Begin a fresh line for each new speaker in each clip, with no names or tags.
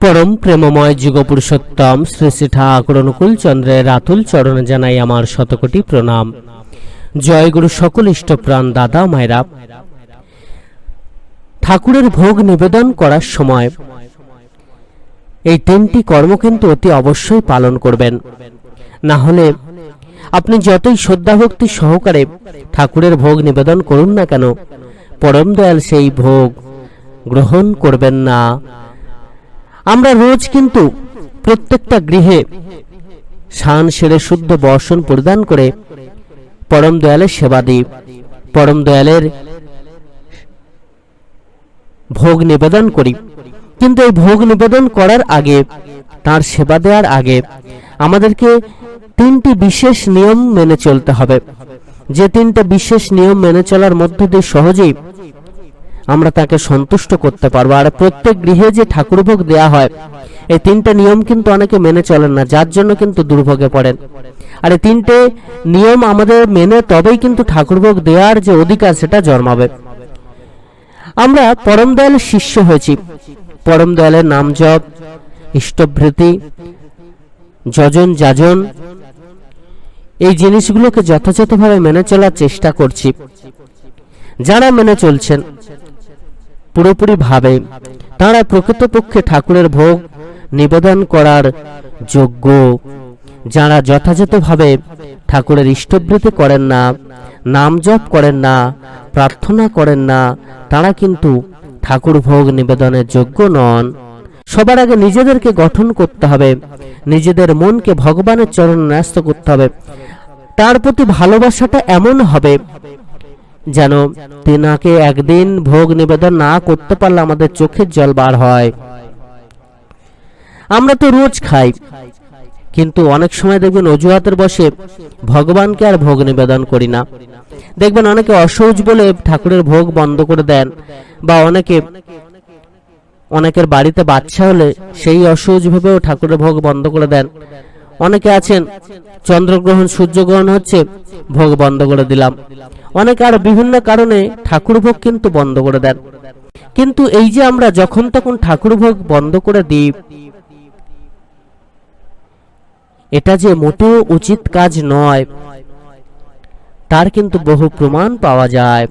পরম প্রেমময় যুগপুরুষোত্তম শ্রী শ্রী ঠাকুর অনুকূল চন্দ্রের রাতুল চরণে জানাই আমার শতকোটি প্রণাম। জয় গুরু সকল ইষ্টপ্রাণ দাদা মায়েরা। ঠাকুরের ভোগ নিবেদন করার সময় এই তিনটি কর্ম কিন্তু অতি অবশ্যই পালন করবেন। না হলে আপনি যতই শ্রদ্ধাভক্তি সহকারে ঠাকুরের ভোগ নিবেদন করুন না কেন, পরম দয়াল সেই ভোগ গ্রহণ করবেন না। আমরা রোজ কিন্তু প্রত্যেকটা গৃহে শান সেরে শুদ্ধ বর্ষণ পরিধান করে পরম দয়ালের সেবা দিই। পরম দয়ালের ভোগ নিবেদন করি। কিন্তু এই ভোগ নিবেদন করার আগে, তার সেবা দেওয়ার আগে আমাদেরকে তিনটি বিশেষ নিয়ম মেনে চলতে হবে। যে তিনটা বিশেষ নিয়ম মেনে চলার মধ্য দিয়ে সহজেই আমরা তাকে সন্তুষ্ট করতে পারব। আর প্রত্যেক গৃহে যে ঠাকুরভোগ দেয়া হয়, এই তিনটা নিয়ম কিন্তু অনেকে মেনে চলেন না, যার জন্য কিন্তু দুর্ভোগে পড়েন। আর এই তিনটে নিয়ম আমাদের মেনে তবেই কিন্তু ঠাকুরভোগ দেওয়ার যে অধিকার, সেটা জন্মাবে। আমরা পরম দয়ালের শিষ্য হয়েছি। পরম দয়ালের নাম জপ, ইষ্টভৃতি, যজন যাজন, এই জিনিসগুলোকে যথাযথভাবে মেনে চলার চেষ্টা করছি। যারা মেনে চলছেন পুরোপুরি ভাবে তারা প্রকৃতপক্ষে ঠাকুরের ভোগ নিবেদন করার যোগ্য। যারা যথাযথভাবে ঠাকুরের ইষ্টবৃত্তি করেন না, নাম জপ করেন না, প্রার্থনা করেন না, তারা কিন্তু ঠাকুর ভোগ নিবেদনের যোগ্য নন। সবার আগে নিজেদেরকে গঠন করতে হবে, নিজেদের মনকে ভগবানের চরণ ন্যস্ত করতে হবে। তার প্রতি ভালোবাসাটা এমন হবে যেন তেনাকে একদিন ভোগ নিবেদন না করতে পারলে আমাদের চোখের জল বার হয়। আমরা তো রোজ খাই, কিন্তু অনেক সময় দেখবেন অজুহাতের বসে ভগবানকে আর ভোগ নিবেদন করি না। দেখবেন অনেকে অসৌজ বলে ঠাকুরের ভোগ বন্ধ করে দেন, বা অনেকে, অনেকের বাড়িতে বাচ্চা হলে সেই অসৌজ ভেবেও ঠাকুরের ভোগ বন্ধ করে দেন। অনেকে আছেন, চন্দ্রগ্রহণ, সূর্যগ্রহণ হচ্ছে ভোগ বন্ধ করে দিলাম। অনেকে আর বিভিন্ন কারণে ঠাকুর ভোগ কিন্তু বন্ধ করে দেন। কিন্তু এই যে আমরা যখন তখন ঠাকুর ভোগ বন্ধ করে দিই, এটা যে মোটেও উচিত কাজ নয়, তার কিন্তু বহু প্রমাণ পাওয়া যায়।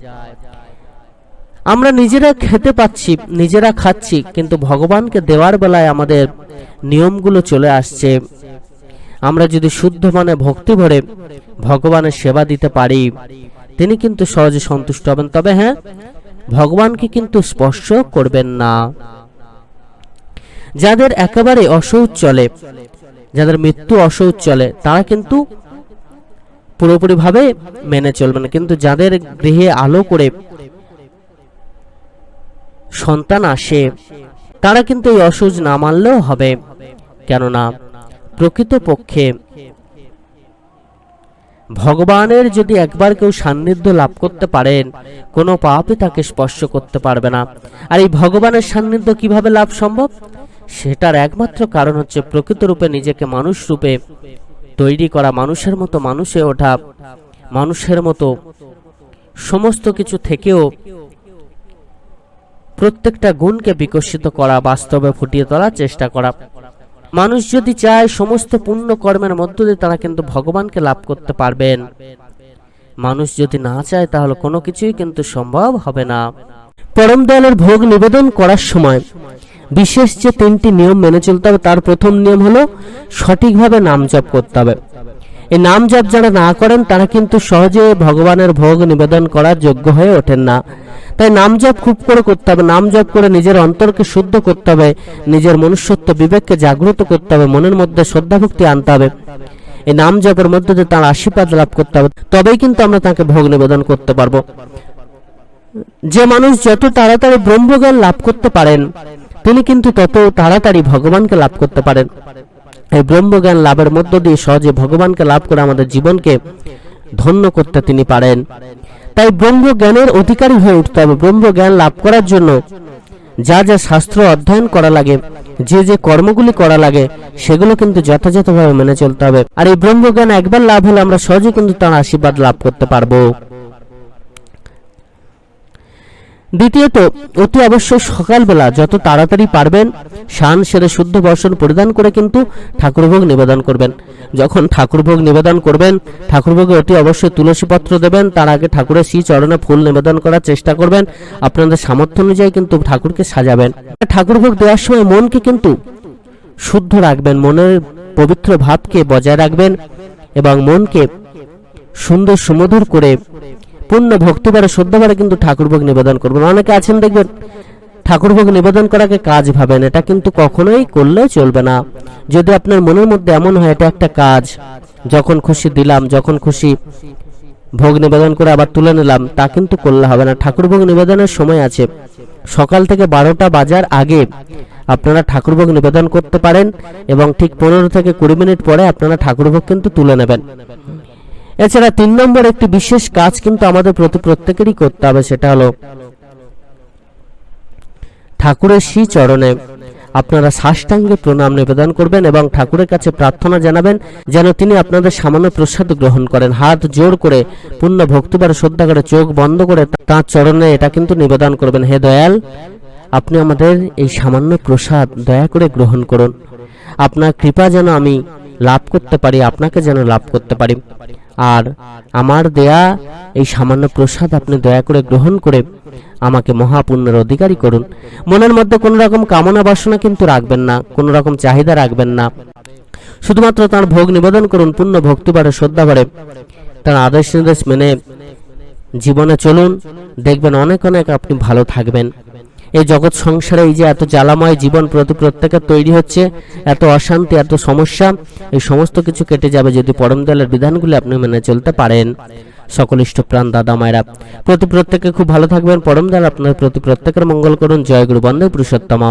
আমরা নিজেরা খেতে পাচ্ছি, নিজেরা খাচ্ছি, কিন্তু ভগবানকে দেওয়ার বেলায় আমাদের নিয়মগুলো চলে আসছে। আমরা যদি শুদ্ধ মানে ভক্তি ভরে ভগবানের সেবা দিতে পারি, তিনি কিন্তু সহজে সন্তুষ্ট হবেন। তবে হ্যাঁ ভগবানকে কিন্তু স্পর্শ করবেন না। যাদের একেবারে অসৌচ চলে, যাদের মৃত্যু অসৌচ চলে, তারা কিন্তু পুরোপুরিভাবে মেনে চলবে না। কিন্তু যাদের গৃহে আলো করে সন্তান আসে, তারা কিন্তু এই অসৌচ না মানলেও হবে। কেননা প্রকৃতপক্ষে, ভগবানের যদি একবার কেউ সান্নিধ্য লাভ করতে পারেন, কোনো পাপই তাকে স্পর্শ করতে পারবে না। আর এই ভগবানের সান্নিধ্য কীভাবে লাভ সম্ভব? সেটার একমাত্র কারণ হচ্ছে প্রকৃত রূপে নিজেকে মানুষ রূপে তৈরি করা, মানুষের মতো মানুষে ওঠা, মানুষের মতো সমস্ত কিছু থেকেও প্রত্যেকটা গুণকে বিকশিত করা, বাস্তবে ফুটিয়ে তোলার চেষ্টা করা। মানুষ যদি চায় সমস্ত পুণ্য কর্মের মধ্য দিয়ে তারা কিন্তু ভগবানকে লাভ করতে পারবেন। মানুষ যদি না চায় তাহলে কোনো কিছুই কিন্তু সম্ভব হবে না। পরম দয়ালের ভোগ নিবেদন করার সময় বিশেষ যে তিনটি নিয়ম মেনে চলতে হবে, তার প্রথম নিয়ম হলো সঠিকভাবে নাম জপ করতে হবে। এই নাম জপ যারা না করেন, তারা কিন্তু সহজে ভগবানের ভোগ নিবেদন করার যোগ্য হয়ে ওঠেন না। তাই নাম জপ খুব করে করতে হবে। নাম জপ করে নিজের অন্তরকে শুদ্ধ করতে হবে। নিজের মনুষ্যত্ব বিবেককে জাগ্রত করতে হবে। মনের মধ্যে শ্রদ্ধাভক্তি আনতে হবে। এই নাম জপের মধ্যে দিয়ে তার আশীর্বাদ লাভ করতে হবে। তবেই কিন্তু আমরা তাকে ভোগ নিবেদন করতে পারব। যে মানুষ যত তাড়াতাড়ি ব্রহ্মজ্ঞান লাভ করতে পারেন, তিনি কিন্তু তত তাড়াতাড়ি ভগবানকে লাভ করতে পারেন। এই ব্রহ্মজ্ঞান লাভের মধ্য দিয়ে সহজে ভগবানকে লাভ করে আমাদের জীবনকে ধন্য করতে তিনি পারেন। তাই ব্রহ্মজ্ঞানের অধিকারী হয়ে উঠতে হবে। ব্রহ্মজ্ঞান লাভ করার জন্য যা যা শাস্ত্র অধ্যয়ন করা লাগে, যে যে কর্মগুলি করা লাগে, সেগুলো কিন্তু যথাযথভাবে মেনে চলতে হবে। আর এই ব্রহ্মজ্ঞান একবার লাভ হলে আমরা সহজে কিন্তু তার আশীর্বাদ লাভ করতে পারব। দ্বিতীয়ত, অতি অবশ্যই সকালবেলা যত তাড়াতাড়ি পারবেন শান সেরে শুদ্ধ বর্ষণ পরিধান করে কিন্তু ঠাকুরভোগ নিবেদন করবেন। যখন ঠাকুরভোগ নিবেদন করবেন, ঠাকুরভোগে অতি অবশ্যই তুলসী পত্র দেবেন, তার আগে ঠাকুরের শ্রী চরণে ফুল নিবেদন করার চেষ্টা করবেন, আপনাদের সামর্থ্য অনুযায়ী কিন্তু ঠাকুরকে সাজাবেন। ঠাকুরভোগ দেওয়ার সময় মনকে কিন্তু শুদ্ধ রাখবেন, মনের পবিত্র ভাবকে বজায় রাখবেন এবং মনকে সুন্দর সুমধুর করে পূর্ণ ভক্তিবারে শ্রদ্ধাবারে কিন্তু ঠাকুরভোগ নিবেদন করবেন। অনেকে আছেন দেখবেন, ঠাকুরভোগ নিবেদন করাকে কাজ ভাবেন। এটা কিন্তু কখনোই করলে চলবে না। যদি আপনার মনের মধ্যে এমন হয়, এটা একটা কাজ। যখন খুশি দিলাম, যখন খুশি ভোগ নিবেদন করে আবার তুলে নিলাম, তা কিন্তু করলে হবে না। ঠাকুরভোগ নিবেদনের সময় আছে। সকাল থেকে বারোটা বাজার আগে আপনারা ঠাকুরভোগ নিবেদন করতে পারেন এবং ঠিক পনেরো থেকে কুড়ি মিনিট পরে আপনারা ঠাকুরভোগ কিন্তু তুলে নেবেন। এছাড়া তিন নম্বর একটি বিশেষ কাজ কিন্তু আমাদের প্রতি প্রত্যেকেরই করতে হবে, সেটা হলো ঠাকুরের শ্রী চরণে আপনারা সাষ্টাঙ্গে প্রণাম নিবেদন করবেন এবং ঠাকুরের কাছে প্রার্থনা জানাবেন যেন তিনি আপনাদের সামান্য প্রসাদ গ্রহণ করেন। হাত জোর করে পূর্ণ ভক্তিবার শ্রদ্ধা করে চোখ বন্ধ করে তাঁর চরণে এটা কিন্তু নিবেদন করবেন। হে দয়াল, আপনি আমাদের এই সামান্য প্রসাদ দয়া করে গ্রহণ করুন। আপনার কৃপা যেন আমি লাভ করতে পারি, আপনাকে যেন লাভ করতে পারি। আর আমার দেয়া এই সামান্য প্রসাদ আপনি দয়া করে গ্রহণ করে আমাকে মহাপুণ্যের অধিকারী করুন। মনের মধ্যে কোনো রকম কামনা বাসনা কিন্তু রাখবেন না, কোনো রকম চাহিদা রাখবেন না। শুধুমাত্র তার ভোগ নিবেদন করুন, পূর্ণ ভক্তিবারে শ্রদ্ধাবারে তার আদেশ নির্দেশ মেনে জীবনে চলুন, দেখবেন অনেক অনেক আপনি ভালো থাকবেন। এই জগৎ সংসারে এই যে এত জ্বালাময় জীবন প্রতি প্রত্যেকের তৈরি হচ্ছে, এত অশান্তি, এত সমস্যা, এই সমস্ত কিছু কেটে যাবে যদি পরম দলের বিধানগুলি আপনি মেনে চলতে পারেন। সকল ইষ্টপ্রাণ দাদা মায়েরা, প্রতি প্রত্যেকে খুব ভালো থাকবেন। পরম দল আপনার প্রতি প্রত্যেকের মঙ্গল করুন। জয় গুরু পুরুষোত্তম